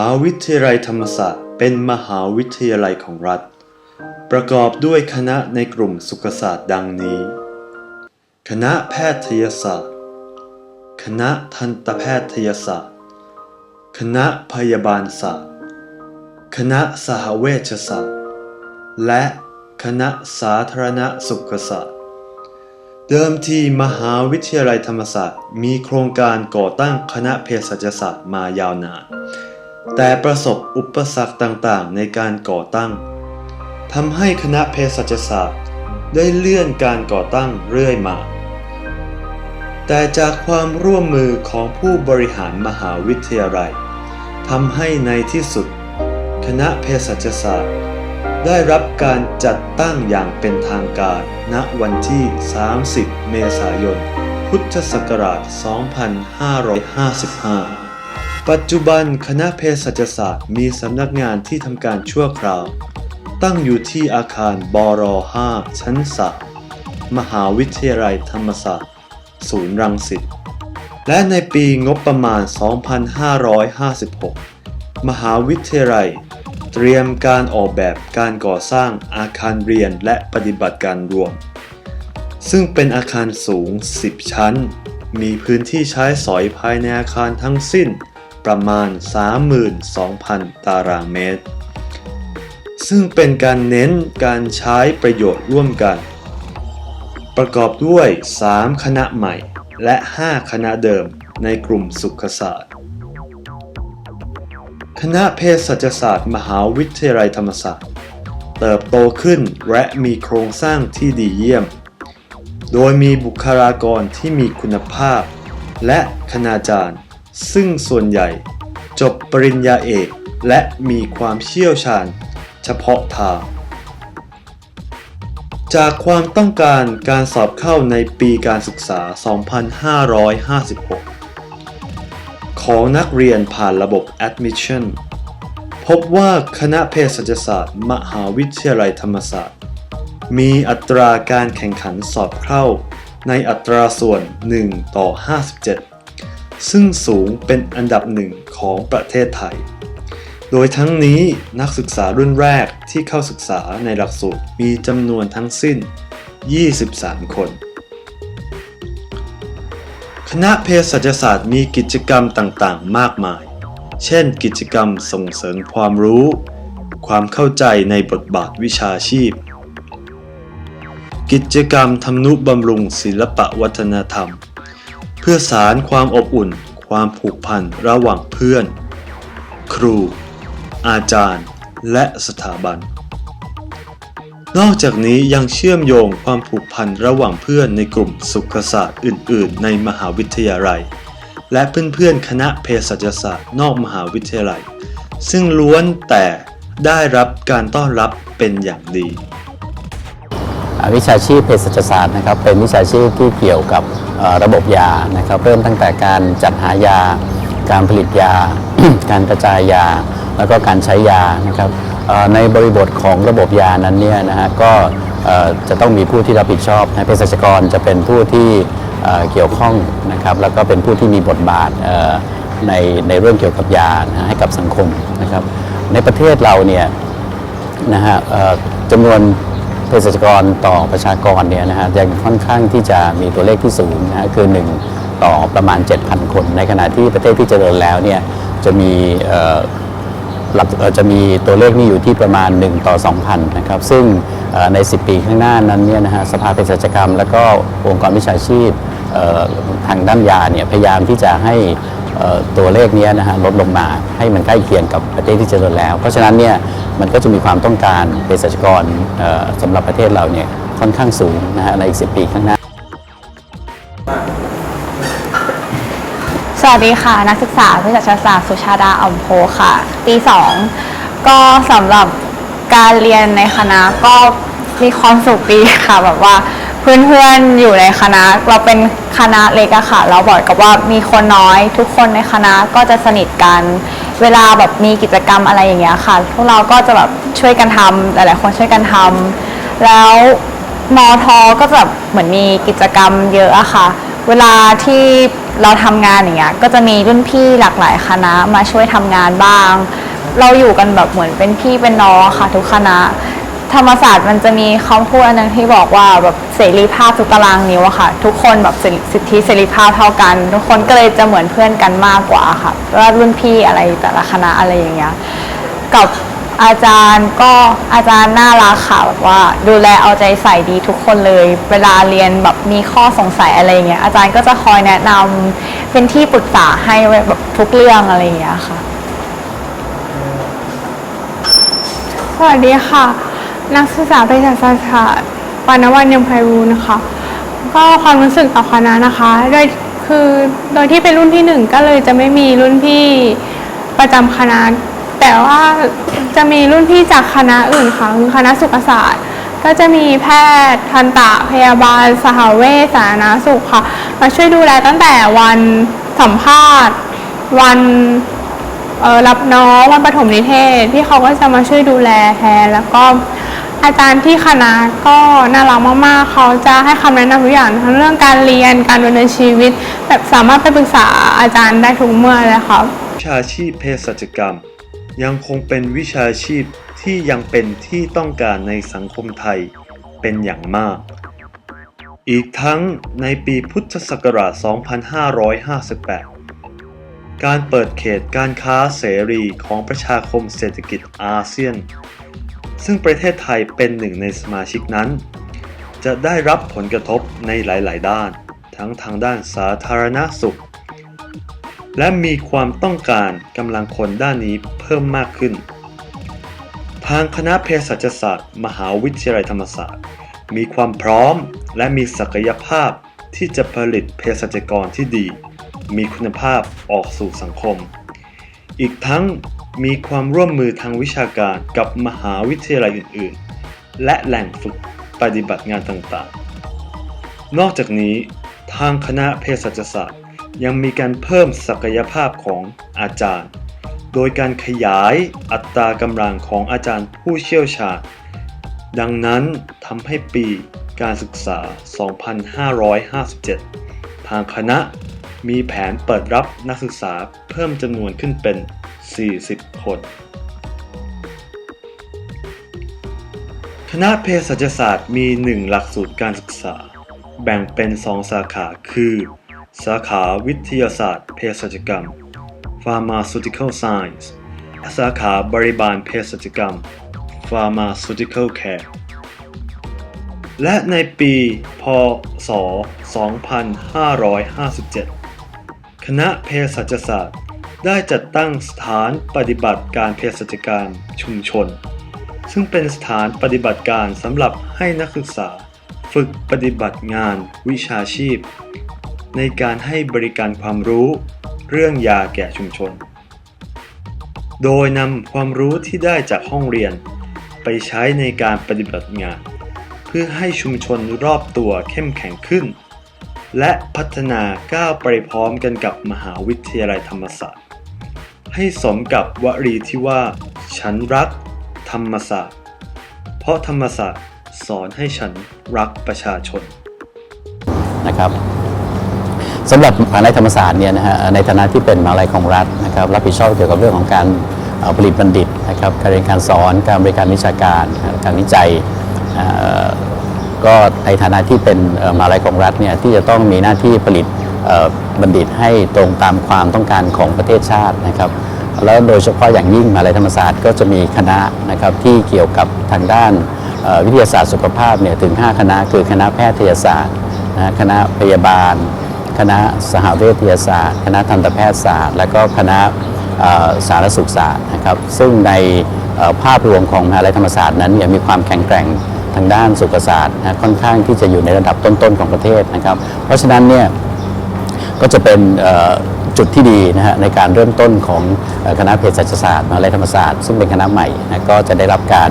าวิทยาลัยธรรมศาสตร์ เป็นมหาวิทยาลัยของรัฐ ประกอบด้วยคณะในกลุ่มสุขศาสตร์ดังนี้ คณะแพทยศาสตร์ คณะทันตแพทยศาสตร์ คณะพยาบาลศาสตร์ คณะสหเวชศาสตร์ และคณะสาธารณสุขศาสตร์ เดิมทีมหาวิทยาลัยธรรมศาสตร์ มีโครงการก่อตั้งคณะเภสัชศาสตร์มายาวนาน แต่ประสบอุปสรรคต่างๆ ในการก่อตั้งทำให้คณะเภสัชศาสตร์ ได้เลื่อนการก่อตั้งเรื่อยมา แต่จากความร่วมมือของผู้บริหารมหาวิทยาลัยทำให้ในที่สุด คณะเภสัชศาสตร์ ได้รับการจัดตั้งอย่างเป็นทางการณวันที่ 30 เมษายน พุทธศักราช 2555 ปัจจุบันคณะเภสัชศาสตร์มีสำนักงานที่ทำการชั่วคราว ตั้งอยู่ที่อาคารบร5ชั้น3มหาวิทยาลัยธรรมศาสตร์ ศูนย์รังสิต และในปีงบประมาณ 2556 มหาวิทยาลัย เตรียมการออกแบบการก่อสร้างอาคารเรียนและปฏิบัติการรวม ซึ่งเป็นอาคารสูง 10 ชั้น มีพื้นที่ใช้สอยภายในอาคารทั้งสิ้น ประมาณ 32,000 ตารางเมตร ซึ่งเป็นการเน้นการใช้ประโยชน์ร่วมกัน ประกอบด้วย 3 คณะใหม่ และ 5 คณะเดิมในกลุ่มสุขศาสตร์ คณะเภสัชศาสตร์ มหาวิทยาลัยธรรมศาสตร์ เติบโตขึ้นและมีโครงสร้างที่ดีเยี่ยม โดยมีบุคลากรที่มีคุณภาพ และคณาจารย์ ซึ่งส่วนใหญ่จบปริญญาเอกและมีความเชี่ยวชาญ เฉพาะทาง จากความต้องการการสอบเข้าในปีการศึกษา 2556 ของนักเรียนผ่านระบบ Admission พบว่าคณะเภสัชศาสตร์ มหาวิทยาลัยธรรมศาสตร์ มีอัตราการแข่งขันสอบเข้าในอัตราส่วน 1 ต่อ 57 ซึ่งสูงเป็นอันดับหนึ่งของประเทศไทย โดยทั้งนี้นักศึกษารุ่นแรกที่เข้าศึกษาในหลักสูตรมีจำนวนทั้งสิ้น 23 คน คณะเภสัชศาสตร์มีกิจกรรมต่างๆ มากมาย เช่น กิจกรรมส่งเสริมความรู้ ความเข้าใจในบทบาทวิชาชีพ กิจกรรมทำนุบำรุงศิลปวัฒนธรรม พื่อสารความอบอุ่น ความผูกพันระหว่างเพื่อน ครู อาจารย์ และสถาบัน นอกจากนี้ยังเชื่อมโยงความผูกพันระหว่างเพื่อนในกลุ่มสุขศาสตร์อื่น ๆ ในมหาวิทยาลัย และเพื่อน ๆ คณะเภสัชศาสตร์นอกมหาวิทยาลัย ซึ่งล้วนแต่ได้รับการต้อนรับเป็นอย่างดี วิชาชีพเภสัชศาสตร์นะครับเป็นวิชาชีพที่เกี่ยวกับ ระบบยานะครับเริ่มตั้งแต่การจัดหายา การผลิตยา การกระจายยา แล้วก็การใช้ยานะครับในบริบทของระบบยานั้นเนี่ยนะฮะก็จะต้องมีผู้ที่รับผิดชอบนะเภสัชกรจะเป็นผู้ที่เเกี่ยวข้องนะครับแล้วก็เป็นผู้ที่มีบทบาทในในเรื่องเกี่ยวกับยานะให้กับสังคมนะครับในประเทศเราเนี่ยนะฮะจำนวน เภสัชกรต่อประชากรเนี่ยนะฮะยังค่อนข้างที่จะมีตัวเลขที่สูงนะฮะคือ 1 ต่อประมาณ 7,000 คน ในขณะที่ประเทศที่เจริญแล้วเนี่ยจะมีหลักจะมีตัวเลขนี้อยู่ที่ประมาณ 1 ต่อ 2,000 นะครับ ซึ่งใน 10 ปีข้างหน้านั้นเนี่ยนะฮะสภาเภสัชกรรม และก็องค์กรวิชาชีพทางด้านยาเนี่ยพยายามที่จะให้ ตัวเลขนี้นะฮะลดลงมาให้มันใกล้เคียงกับประเทศที่เจริญแล้ว เพราะฉะนั้นเนี่ยมันก็จะมีความต้องการเภสัชกรเอ่อสำหรับประเทศเราเนี่ยค่อนข้างสูงนะฮะในอีกสิปีข้างหน้า สวัสดีค่ะ นักศึกษาเภสัชศาสตร์สุชาดาอ่อมโพค่ะ ปี 2 ก็สำหรับการเรียนในคณะก็มีความสุขดีค่ะแบบว่า เพื่อนๆอยู่ในคณะ เราเป็นคณะเล็กอะค่ะ เราบอกกับว่ามีคนน้อย ทุกคนในคณะก็จะสนิทกัน เวลาแบบมีกิจกรรมอะไรอย่างเงี้ยค่ะพวกเราก็จะแบบช่วยกันทำหลายๆคนช่วยกันทำแล้วมอทอก็จะแบบเหมือนมีกิจกรรมเยอะอะค่ะ เวลาที่เราทำงานอย่างเงี้ยก็จะมีรุ่นพี่หลากหลายคณะมาช่วยทำงานบ้าง เราอยู่กันแบบเหมือนเป็นพี่เป็นน้องค่ะ ทุกคณะ ธรรมศาสตร์มันจะมีคำพูดอันหนึงที่บอกว่าแบบเสรีภาพทุกตารางนิ้วอะค่ะ ทุกคนแบบสิทธิเสรีภาพเท่ากัน ทุกคนก็เลยจะเหมือนเพื่อนกันมากกว่าค่ะว่ารุ่นพี่อะไรแต่ละคณะอะไรอย่างเงี้ยกับอาจารย์ก็อาจารย์น่ารักค่ะแบบว่าดูแลเอาใจใส่ดีทุกคนเลย เวลาเรียนแบบมีข้อสงสัยอะไรเงี้ยอาจารย์ก็จะคอยแนะนำเป็นที่ปรึกษาให้แบบทุกเรื่องอะไรอย่างเงี้ยค่ะสวัสดีค่ะ นักศึกษาเภสัชศาสตร์ปานวันยมไพรูลย์นะคะ ก็ความรู้สึกต่อคณะนะคะ โดยคือโดยที่เป็นรุ่นที่หนึ่งก็เลยจะไม่มีรุ่นพี่ประจำคณะ แต่ว่าจะมีรุ่นพี่จากคณะอื่นค่ะคือคณะสุขศาสตร์ ก็จะมีแพทย์ทันตะพยาบาล สหเวชสาธารณสุขค่ะ มาช่วยดูแลตั้งแต่วันสัมภาษณ์ วันรับน้องวันปฐมนิเทศที่เขาก็จะมาช่วยดูแลแทนแล้วก็ อาจารย์ที่คณะก็น่ารักมากๆ เขาจะให้คำแนะนำทุกอย่างทั้งเรื่องการเรียนการดำเนินชีวิต แบบสามารถไปปรึกษาอาจารย์ได้ทุกเมื่อเลยครับ วิชาชีพเภสัชกรรม ยังคงเป็นวิชาชีพที่ยังเป็นที่ต้องการในสังคมไทยเป็นอย่างมาก อีกทั้งในปีพุทธศักราช 2558 การเปิดเขตการค้าเสรีของประชาคมเศรษฐกิจอาเซียน ซึ่งประเทศไทยเป็นหนึ่งในสมาชิกนั้น จะได้รับผลกระทบในหลาย ๆ ด้าน ทั้งทางด้านสาธารณสุข และมีความต้องการกำลังคนด้านนี้เพิ่มมากขึ้น ทางคณะเภสัชศาสตร์ มหาวิทยาลัยธรรมศาสตร์ มีความพร้อมและมีศักยภาพที่จะผลิตเภสัชกรที่ดี มีคุณภาพออกสู่สังคม อีกทั้งมีความร่วมมือทางวิชาการกับมหาวิทยาลัยอื่น ๆ และแหล่งฝึกปฏิบัติงานต่างๆ นอกจากนี้ทางคณะเภสัชศาสตร์ยังมีการเพิ่มศักยภาพของอาจารย์ โดยการขยายอัตรากำลังของอาจารย์ผู้เชี่ยวชาญ ดังนั้นทำให้ปีการศึกษา 2557 ทางคณะ มีแผนเปิดรับนักศึกษาเพิ่มจำนวนขึ้นเป็น 40 คน คณะเภสัชศาสตร์มี 1 หลักสูตรการศึกษา แบ่งเป็น 2 สาขาคือ สาขาวิทยาศาสตร์เภสัชกรรม Pharmaceutical Science และสาขาบริบาลเภสัชกรรม Pharmaceutical Care และในปี พศ 2557 คณะเภสัชศาสตร์ ได้จัดตั้งสถานปฏิบัติการเภสัชกรรมชุมชน ซึ่งเป็นสถานปฏิบัติการสำหรับให้นักศึกษา ฝึกปฏิบัติงานวิชาชีพ ในการให้บริการความรู้เรื่องยาแก่ชุมชน โดยนำความรู้ที่ได้จากห้องเรียน ไปใช้ในการปฏิบัติงาน เพื่อให้ชุมชนรอบตัวเข้มแข็งขึ้น และพัฒนาก้าวไปพร้อมกันกับมหาวิทยาลัยธรรมศาสตร์ ให้สมกับวลีที่ว่า ฉันรักธรรมศาสตร์ เพราะธรรมศาสตร์สอนให้ฉันรักประชาชนนะครับสำหรับมหาวิทยาลัยธรรมศาสตร์เนี่ยนะฮะในฐานะที่เป็นมหาวิทยาลัยของรัฐนะครับรับผิดชอบเกี่ยวกับเรื่องของการผลิตบัณฑิตนะครับการเรียนการสอนการบริการวิชาการการวิจัย ก็ในฐานะที่เป็นมหาวิทยาลัยของรัฐเนี่ยที่จะต้องมีหน้าที่ผลิตบัณฑิตให้ตรงตามความต้องการของประเทศชาตินะครับ แล้วโดยเฉพาะอย่างยิ่งมหาวิทยาลัยธรรมศาสตร์ก็จะมีคณะนะครับที่เกี่ยวกับทางด้านวิทยาศาสตร์สุขภาพเนี่ยถึง 5 คณะ คือคณะแพทยศาสตร์นะคณะพยาบาล คณะสหเวชศาสตร์ คณะทันตแพทยศาสตร์ และก็คณะสารสุขศาสตร์นะครับซึ่งในภาพรวมของมหาวิทยาลัยธรรมศาสตร์นั้นเนี่ยมีความแข็งแกร่ง ทางด้านสุขศาสตร์นะค่อนข้างที่จะอยู่ในระดับต้นๆของประเทศนะครับ เพราะฉะนั้นเนี่ยก็จะเป็นจุดที่ดีนะฮะในการเริ่มต้นของคณะเภสัชศาสตร์มหาวิทยาลัยธรรมศาสตร์ซึ่งเป็นคณะใหม่นะก็จะได้รับการ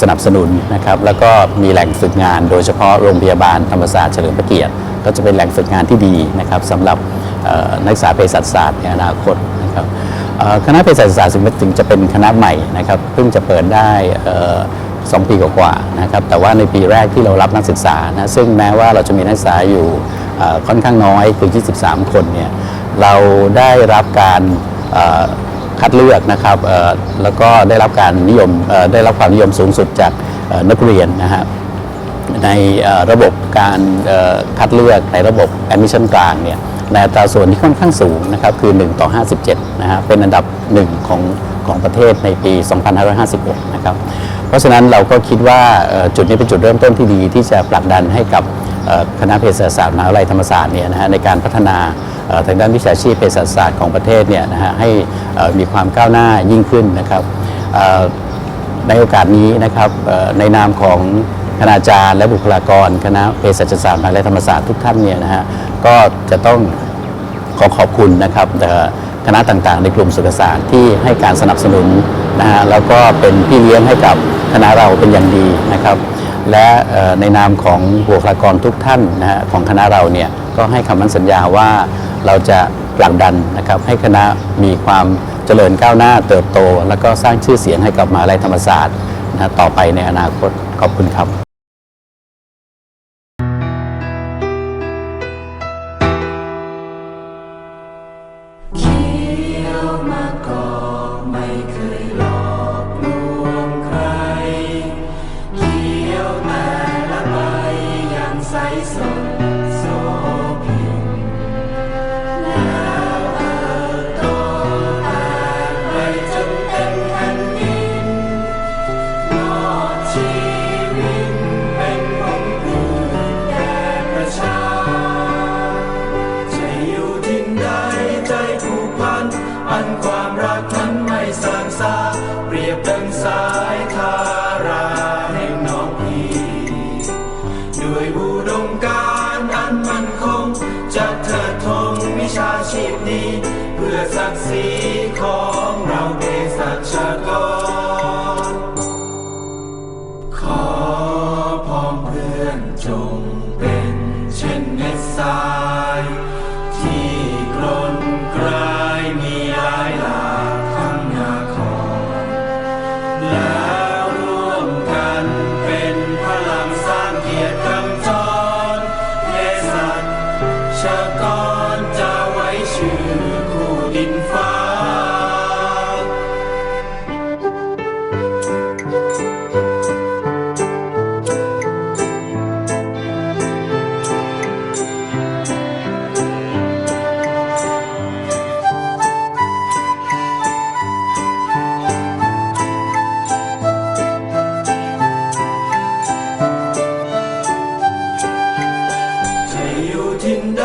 สนับสนุนนะครับ แล้วก็มีแหล่งฝึกงาน โดยเฉพาะโรงพยาบาลธรรมศาสตร์เฉลิมพระเกียรติก็จะเป็นแหล่งฝึกงานที่ดีนะครับสำหรับนักศึกษาเภสัชศาสตร์ในอนาคตนะครับคณะเภสัชศาสตร์ถึงจะเป็นคณะใหม่นะครับเพิ่งจะเปิดได้ เอ่อสองปีกว่าๆนะครับแต่ว่าในปีแรกที่เรารับนักศึกษานะซึ่งแม้ว่าเราจะมีนักศึกษาอยู่ค่อนข้างน้อยคือ 23 คนเนี่ยเราได้รับการคัดเลือกนะครับแล้วก็ได้รับการนิยมได้รับความนิยมสูงสุดจากนักเรียนนะฮะในระบบการคัดเลือกในระบบ admission กลางเนี่ยในอัตราส่วนที่ค่อนข้างสูงนะครับคือ 1 ต่อ 57 นะฮะเป็นอันดับหนึ่งของของประเทศในปี 2556 นะครับ เพราะฉะนั้นเราก็คิดว่าจุดนี้เป็นจุดเริ่มต้นที่ดีที่จะผลักดันให้กับคณะเภสัชศาสตร์มหาวิทยาลัยธรรมศาสตร์เนี่ยนะฮะในการพัฒนาทางด้านวิชาชีพเภสัชศาสตร์ของประเทศเนี่ยนะฮะให้มีความก้าวหน้ายิ่งขึ้นนะครับในโอกาสนี้นะครับในนามของคณาจารย์และบุคลากร คณะเภสัชศาสตร์มหาวิทยาลัยธรรมศาสตร์ทุกท่านเนี่ยนะฮะก็จะต้องขอขอบคุณนะครับคณะต่างๆ ในกลุ่มสุขศาสตร์ที่ให้การสนับสนุนนะฮะแล้วก็เป็นพี่เลี้ยงให้กับ คณะเราเป็นอย่างดีนะครับ และในนามของบุคลากรทุกท่านนะฮะของคณะเราเนี่ยก็ให้คำมั่นสัญญาว่าเราจะผลักดันนะครับให้คณะมีความเจริญก้าวหน้าเติบโต แล้วก็สร้างชื่อเสียงให้กับมหาวิทยาลัยธรรมศาสตร์นะฮะต่อไปในอนาคตขอบคุณครับ ขอพร้อมเพื่อนจงเป็นเช่นเม็ซทา อยู่ที่ใด